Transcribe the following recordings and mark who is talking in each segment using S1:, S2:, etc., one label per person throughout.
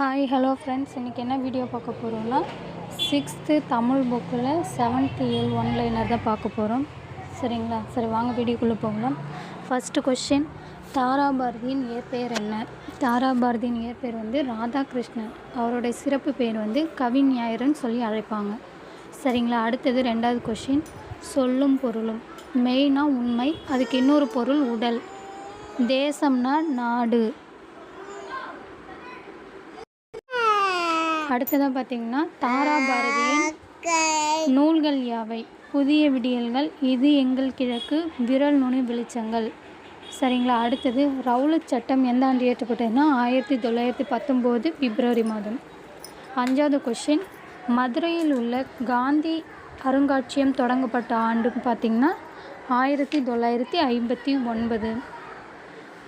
S1: Hi hello friends இன்றைக்கி என்ன video பார்க்க போகிறோம்னா சிக்ஸ்த்து தமிழ் புக்கில் செவன்த்து ஏழு ஒன்லைனர் தான் பார்க்க போகிறோம் சரிங்களா? சரி வாங்க வீடியோக்குள்ளே போகலாம். ஃபஸ்ட்டு கொஷின் தாராபாரதியின் இயற்பெயர் என்ன? தாராபாரதியின் இயற்பெயர் வந்து ராதாகிருஷ்ணன். அவருடைய சிறப்பு பெயர் வந்து கவிஞாயிறுன்னு சொல்லி அழைப்பாங்க. சரிங்களா? அடுத்தது ரெண்டாவது கொஷின் சொல்லும் பொருளும். மெயினாக உண்மை அதுக்கு இன்னொரு பொருள் உடல். தேசம்னா நாடு. அடுத்ததாக பார்த்தீங்கன்னா தாரா பாரதியின் நூல்கள் யாவை? புதிய விடியல்கள் இது எங்கள் கிழக்கு விரல் நுனி வெளிச்சங்கள். சரிங்களா அடுத்தது ரவுலட் சட்டம் எந்த ஆண்டு ஏற்றப்பட்டதுன்னா ஆயிரத்தி தொள்ளாயிரத்தி பத்தொம்போது பிப்ரவரி மாதம். அஞ்சாவது கொஷின் மதுரையில் உள்ள காந்தி அருங்காட்சியகம் தொடங்கப்பட்ட ஆண்டுன்னு பார்த்திங்கன்னா ஆயிரத்தி தொள்ளாயிரத்தி ஐம்பத்தி ஒன்பது.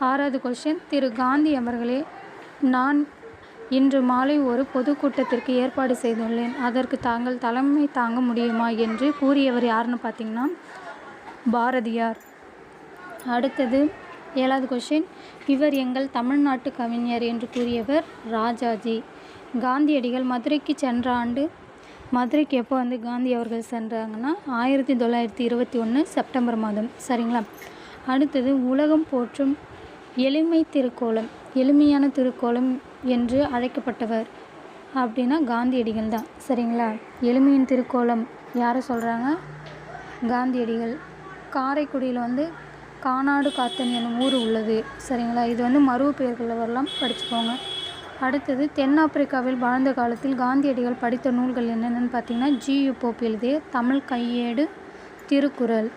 S1: ஆறாவது கொஷின் திரு காந்தி அவர்களே நான் இன்று மாலை ஒரு பொதுக்கூட்டத்திற்கு ஏற்பாடு செய்துள்ளேன். அதற்கு தாங்கள் தலைமை தாங்க முடியுமா என்று கூறியவர் யாருன்னு பார்த்தீங்கன்னா பாரதியார். அடுத்தது ஏழாவது கொஷின் இவர் எங்கள் தமிழ்நாட்டு கவிஞர் என்று கூறியவர் ராஜாஜி. காந்தியடிகள் மதுரைக்கு சென்ற ஆண்டு மதுரைக்கு எப்போ வந்து காந்தி அவர்கள் சென்றாங்கன்னா ஆயிரத்தி தொள்ளாயிரத்தி இருபத்தி ஒன்று செப்டம்பர் மாதம். சரிங்களா? அடுத்தது உலகம் போற்றும் எளிமை திருக்கோலம் எளிமையான திருக்கோலம் என்று அழைக்கப்பட்டவர். அப்படின்னா காந்தியடிகள் தான் சரிங்களா? எளிமையின் திருக்கோலம் யாரை சொல்கிறாங்க காந்தியடிகள். காரைக்குடியில் வந்து கானாடு காத்தன் என்னும் ஊர் உள்ளது. சரிங்களா? இது வந்து மருவு பெயர்களில் வரலாம். படிச்சுக்கோங்க. அடுத்தது தென்னாப்பிரிக்காவில் வாழ்ந்த காலத்தில் காந்தியடிகள் படித்த நூல்கள் என்னென்னு பார்த்தீங்கன்னா ஜியு போப் எழுதிய தமிழ் கையேடு திருக்குறள்.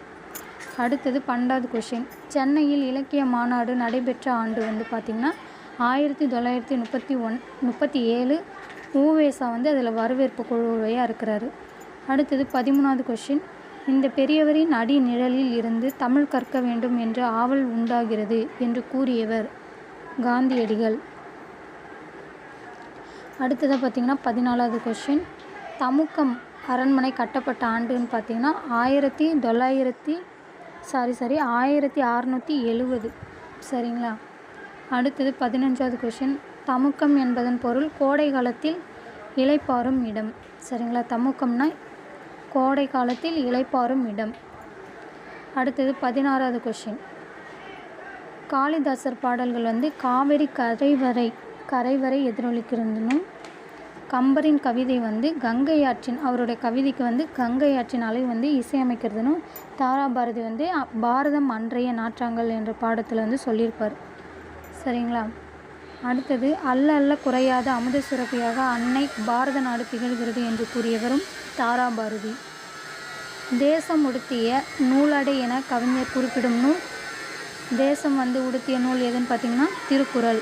S1: அடுத்தது பன்னெண்டாவது கொஷின். சென்னையில் இலக்கிய மாநாடு நடைபெற்ற ஆண்டு வந்து பார்த்திங்கன்னா ஆயிரத்தி தொள்ளாயிரத்தி முப்பத்தி ஒன் முப்பத்தி ஏழு ஊவேசா வந்து அதில் வரவேற்பு குழுவையாக இருக்கிறாரு. அடுத்தது பதிமூணாவது கொஷின் இந்த பெரியவரின் அடி நிழலில் இருந்து தமிழ் கற்க வேண்டும் என்ற ஆவல் உண்டாகிறது என்று கூறியவர் காந்தியடிகள். அடுத்ததாக பார்த்திங்கன்னா பதினாலாவது கொஷின் தமுக்கம் அரண்மனை கட்டப்பட்ட ஆண்டுன்னு பார்த்திங்கன்னா ஆயிரத்தி தொள்ளாயிரத்தி சாரி சாரி ஆயிரத்தி அறநூற்றி எழுவது. சரிங்களா? அடுத்தது பதினஞ்சாவது கொஷின் தமுக்கம் என்பதன் பொருள் கோடை காலத்தில் இலைப்பாறும் இடம். சரிங்களா? தமுக்கம்னா கோடை காலத்தில் இலைப்பாறும் இடம். அடுத்தது பதினாறாவது கொஷின் காளிதாசர் பாடல்கள் வந்து காவிரி கரைவரை கரைவரை எதிரொலிக்கிறதுனும் கம்பரின் கவிதை வந்து கங்கை ஆற்றின் அவருடைய கவிதைக்கு வந்து கங்கை ஆற்றின் அலை வந்து இசையமைக்கிறதுனும் தாராபாரதி வந்து பாரதம் அன்றைய நாற்றாங்கல் என்ற பாடத்தில் வந்து சொல்லியிருப்பார். சரிங்களா? அடுத்தது அல்ல அல்ல குறையாத அமுத சுரப்பியாக அன்னை பாரத நாடு திகழ்கிறது என்று கூறியவரும் தாராபாரதி. தேசம் உடுத்திய நூலடை என கவிஞர் குறிப்பிடும் நூல் தேசம் வந்து உடுத்திய நூல் எதுன்னு பார்த்தீங்கன்னா திருக்குறள்.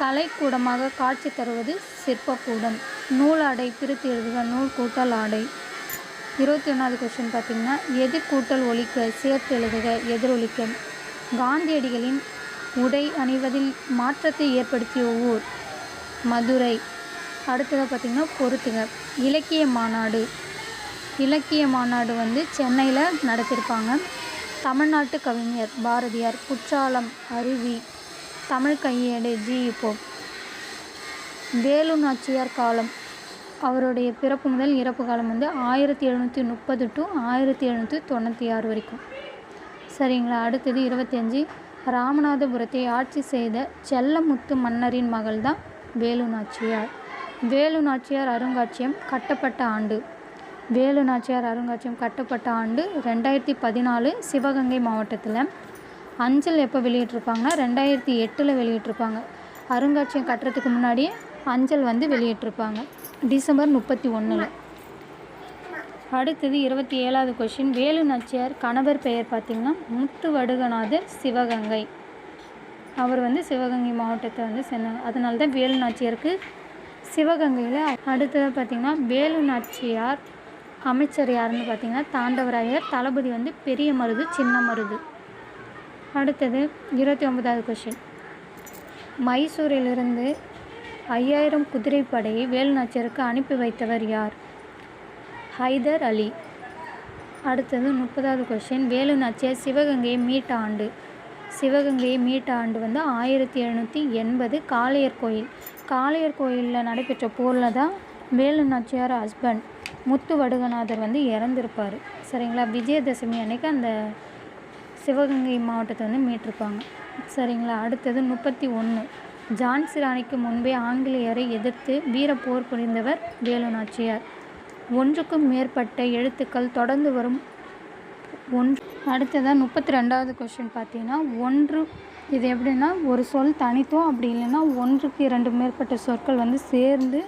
S1: கலைக்கூடமாக காட்சி தருவது சிற்பக்கூடம். நூல் ஆடை பிரித்து எழுதுக நூல் கூட்டல் ஆடை. இருபத்தி ஒன்றாவது கொஸ்டின் பார்த்தீங்கன்னா எதிர்கூட்டல் ஒழிக்க சேர்த்து எழுதுக எதிரொலிக்க. காந்தியடிகளின் உடை அணிவதில் மாற்றத்தை ஏற்படுத்திய ஊர் மதுரை. அடுத்ததாக பார்த்திங்கன்னா பொறுத்துங்க இலக்கிய மாநாடு. இலக்கிய மாநாடு வந்து சென்னையில் நடத்தியிருப்பாங்க தமிழ்நாட்டு கவிஞர் பாரதியார் குற்றாலம் அருவி. தமிழ் கையேடு ஜி போப் வேலு நாச்சியார் காலம். அவருடைய பிறப்பு முதல் இறப்பு காலம் வந்து ஆயிரத்தி எழுநூற்றி முப்பது டு ஆயிரத்தி எழுநூற்றி தொண்ணூற்றி ஆறு வரைக்கும். சரிங்களா? அடுத்தது இருபத்தஞ்சி. ராமநாதபுரத்தை ஆட்சி செய்த செல்லமுத்து மன்னரின் மகள் தான் வேலு நாச்சியார் வேலு நாச்சியார் அருங்காட்சியகம் கட்டப்பட்ட ஆண்டு. வேலு நாச்சியார் அருங்காட்சியகம் கட்டப்பட்ட ஆண்டு ரெண்டாயிரத்தி பதினாலு சிவகங்கை மாவட்டத்தில். அஞ்சல் எப்போ வெளியிட்டிருப்பாங்கன்னா ரெண்டாயிரத்தி எட்டில் வெளியிட்டிருப்பாங்க. அருங்காட்சியகம் கட்டுறதுக்கு முன்னாடியே அஞ்சல் வந்து வெளியிட்டிருப்பாங்க. டிசம்பர் முப்பத்தி ஒன்றில் அடுத்தது இருபத்தி ஏழாவது கொஷின் வேலு நாச்சியார் கணவர் பெயர் பார்த்திங்கன்னா முத்து வடுகநாதர் சிவகங்கை. அவர் வந்து சிவகங்கை மாவட்டத்தை வந்து சென்னாங்க அதனால தான் வேலு நாச்சியாருக்கு சிவகங்கையில் அடுத்ததாக பார்த்திங்கன்னா வேலு நாச்சியார் அமைச்சர் யாருன்னு பார்த்தீங்கன்னா தாண்டவராயர். தளபதி வந்து பெரிய மருது சின்ன மருது. அடுத்தது இருபத்தி ஒன்பதாவது கொஷின் மைசூரிலிருந்து ஐயாயிரம் குதிரைப்படையை வேலு நாச்சியாருக்கு அனுப்பி வைத்தவர் யார்? ஹைதர் அலி. அடுத்தது முப்பதாவது கொஷின் வேலு நாச்சியார் சிவகங்கையை மீட்ட ஆண்டு. சிவகங்கையை மீட்ட ஆண்டு வந்து ஆயிரத்தி எழுநூற்றி எண்பது காளையர் கோயில். காளையர் கோயிலில் நடைபெற்ற போரில் தான் வேலு நாச்சியார் ஹஸ்பண்ட் முத்து வடுகநாதர் வந்து இறந்துருப்பார். சரிங்களா? விஜயதசமி அன்னைக்கு அந்த சிவகங்கை மாவட்டத்தை வந்து மீட்டிருப்பாங்க. சரிங்களா? அடுத்தது முப்பத்தி ஒன்று ஜான்சி ராணிக்கு முன்பே ஆங்கிலேயரை எதிர்த்து வீர போர் புரிந்தவர் வேலு நாச்சியார். ஒன்றுக்கும் மேற்பட்ட எழுத்துக்கள் தொடர்ந்து வரும். ஒன்று. அடுத்ததாக முப்பத்தி ரெண்டாவது கொஷின் பார்த்தீங்கன்னா ஒன்று. இது எப்படின்னா ஒரு சொல் தனித்துவம் அப்படி இல்லைன்னா ஒன்றுக்கு இரண்டு மேற்பட்ட சொற்கள் வந்து சேர்ந்து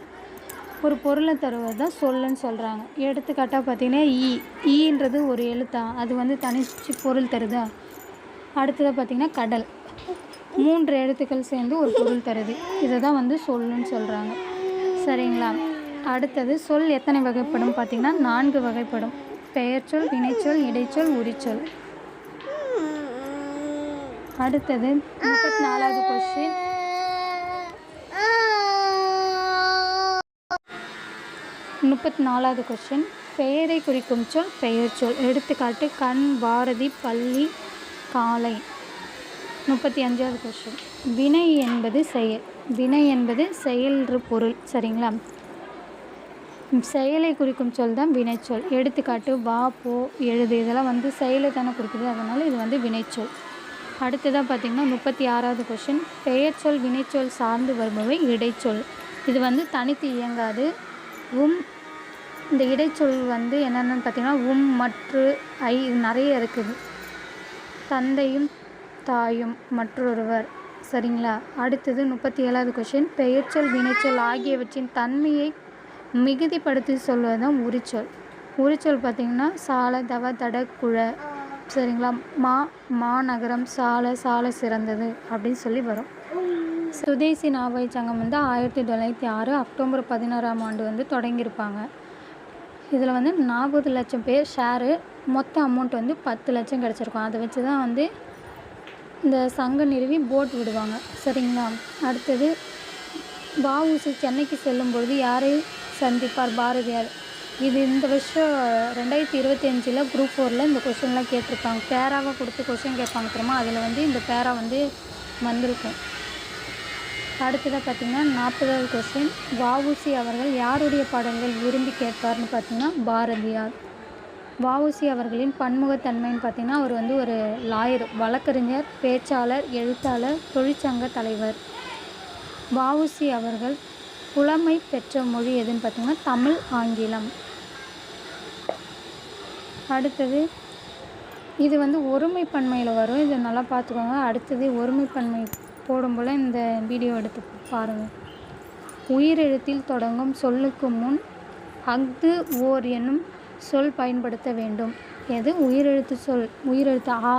S1: ஒரு பொருளை தருவது தான் சொல்லுன்னு சொல்கிறாங்க எடுத்துக்காட்டாக பார்த்தீங்கன்னா ஈ. ஈன்றது ஒரு எழுத்தா? அது வந்து தனிச்சு பொருள் தருதா? அடுத்ததாக பார்த்தீங்கன்னா கடல். மூன்று எழுத்துக்கள் சேர்ந்து ஒரு பொருள் தருது. இதை தான் வந்து சொல்லுன்னு சொல்கிறாங்க சரிங்களா? அடுத்தது சொல் எத்தனை வகைப்படும் பார்த்தீங்கன்னா நான்கு வகைப்படும். பெயர்ச்சொல் வினைச்சொல் இடைச்சொல் உரிச்சொல். அடுத்தது முப்பத்தி நாலாவது கொஸ்டின் முப்பத்தி நாலாவது கொஸ்டின் பெயரை குறிக்கும் சொல் பெயர்ச்சொல் எடுத்துக்காட்டு கண் பாரதி பள்ளி காலை. முப்பத்தி அஞ்சாவது கொஸ்டின் வினை என்பது செயல். வினை என்பது செயல்று பொருள். சரிங்களா? செயலை குறிக்கும் சொல் தான் வினைச்சொல். எடுத்துக்காட்டு வா போ எழுது. இதெல்லாம் வந்து செயலை தானே குறிக்குது. அதனால் இது வந்து வினைச்சொல். அடுத்ததாக பார்த்திங்கன்னா முப்பத்தி ஆறாவது கொஷின் பெயர்ச்சொல் வினைச்சொல் சார்ந்து வருபவை இடைச்சொல். இது வந்து தனித்து இயங்காது. உம் இந்த இடைச்சொல் வந்து என்னென்னு பார்த்தீங்கன்னா உம் மற்று ஐ இது நிறைய இருக்குது. தந்தையும் தாயும் மற்றொருவர். சரிங்களா? அடுத்தது முப்பத்தி ஏழாவது கொஷின் பெயர்ச்சொல் வினைச்சொல் ஆகியவற்றின் தன்மையை மிகுதிப்படுத்தி சொல்வது தான் உரிச்சொல். உரிச்சொல் பார்த்திங்கன்னா சாலை தவ தட குழ. சரிங்களா? மா மாநகரம் சாலை சாலை சிறந்தது அப்படின்னு சொல்லி வரும். சுதேசி நாவை சங்கம் வந்து ஆயிரத்தி தொள்ளாயிரத்தி ஆறு அக்டோபர் பதினாறாம் ஆண்டு வந்து தொடங்கியிருப்பாங்க. இதில் வந்து நாற்பது லட்சம் பேர் ஷேரு மொத்த அமௌண்ட் வந்து பத்து லட்சம் கிடச்சிருக்கும். அதை வச்சு தான் வந்து இந்த சங்க நிறுவி போட் விடுவாங்க. சரிங்களா? அடுத்தது வஉசி சென்னைக்கு செல்லும் பொழுது யாரை சந்திப்பார் பாரதியார். இது இந்த வருஷம் ரெண்டாயிரத்தி இருபத்தி அஞ்சில் குரூப் ஃபோரில் இந்த கொஷின்லாம் கேட்டிருப்பாங்க. பேராவாக கொடுத்து கொஷின் கேட்பாங்க தெரியுமா? அதில் வந்து இந்த பேரா வந்து வந்திருக்கும். அடுத்ததாக பார்த்திங்கன்னா நாற்பதாவது கொஷின் வஉசி அவர்கள் யாருடைய பாடல்கள் விரும்பி கேட்பார்னு பார்த்திங்கன்னா பாரதியார். வஉசி அவர்களின் பன்முகத்தன்மைன்னு பார்த்திங்கன்னா அவர் வந்து ஒரு லாயர் வழக்கறிஞர் பேச்சாளர் எழுத்தாளர் தொழிற்சங்க தலைவர். வஉசி அவர்கள் புலமை பெற்ற மொழி எதுன்னு பார்த்திங்கன்னா தமிழ் ஆங்கிலம். அடுத்தது இது வந்து ஒருமைப்பன்மையில் வரும். இதை நல்லா பார்த்துக்கோங்க. அடுத்தது ஒருமைப்பன்மை பன்மை போடும்போல் இந்த வீடியோ எடுத்து பாருங்கள் உயிரெழுத்தில் தொடங்கும் சொல்லுக்கு முன் அஃது ஓர் என்னும் சொல் பயன்படுத்த வேண்டும். எது? உயிரெழுத்து சொல். உயிரெழுத்து ஆ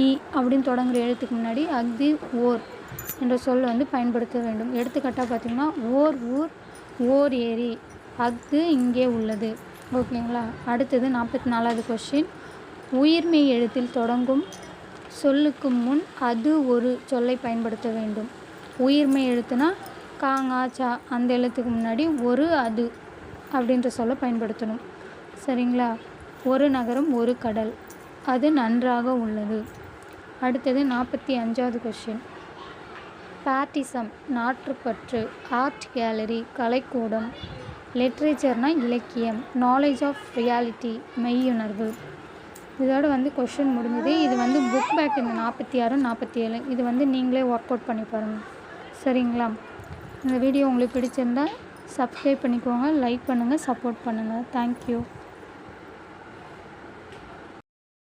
S1: இ அப்படின்னு தொடங்குகிற எழுத்துக்கு முன்னாடி அஃது ஓர். என்ற சொல் வந்து பயன்படுத்த வேண்டும். எடுத்துக்காட்டாக பார்த்திங்கன்னா ஓர் ஊர் ஓர் ஏரி. அஃது இங்கே உள்ளது. ஓகேங்களா? அடுத்தது நாற்பத்தி நாலாவது கொஷின் உயிர்மெய் எழுத்தில் தொடங்கும் சொல்லுக்கு முன் அது ஒரு சொல்லை பயன்படுத்த வேண்டும். உயிர்மெய் எழுத்துனா காங்கா சா அந்த எழுத்துக்கு முன்னாடி ஒரு அது அப்படின்ற சொல்லை பயன்படுத்தணும். சரிங்களா? ஒரு நகரம் ஒரு கடல். அது நன்றாக உள்ளது. அடுத்தது நாற்பத்தி அஞ்சாவது கொஷின் பேட்டிசம் நாற்றுப்பற்று ஆர்ட் கேலரி கலைக்கூடம் லிட்ரேச்சர்னால் இலக்கியம் நாலேஜ் ஆஃப் ரியாலிட்டி மெய்யுணர்வு. இதோட வந்து கொஷின் முடிஞ்சது. இது வந்து புக் பேக் இந்த நாற்பத்தி ஆறு நாற்பத்தி ஏழு இது வந்து நீங்களே ஒர்க் அவுட் பண்ணி பாருங்கள் சரிங்களா? இந்த வீடியோ உங்களுக்கு பிடிச்சிருந்தா சப்ஸ்கிரைப் பண்ணிக்கோங்க லைக் பண்ணுங்கள் சப்போர்ட் பண்ணுங்கள் தேங்க்யூ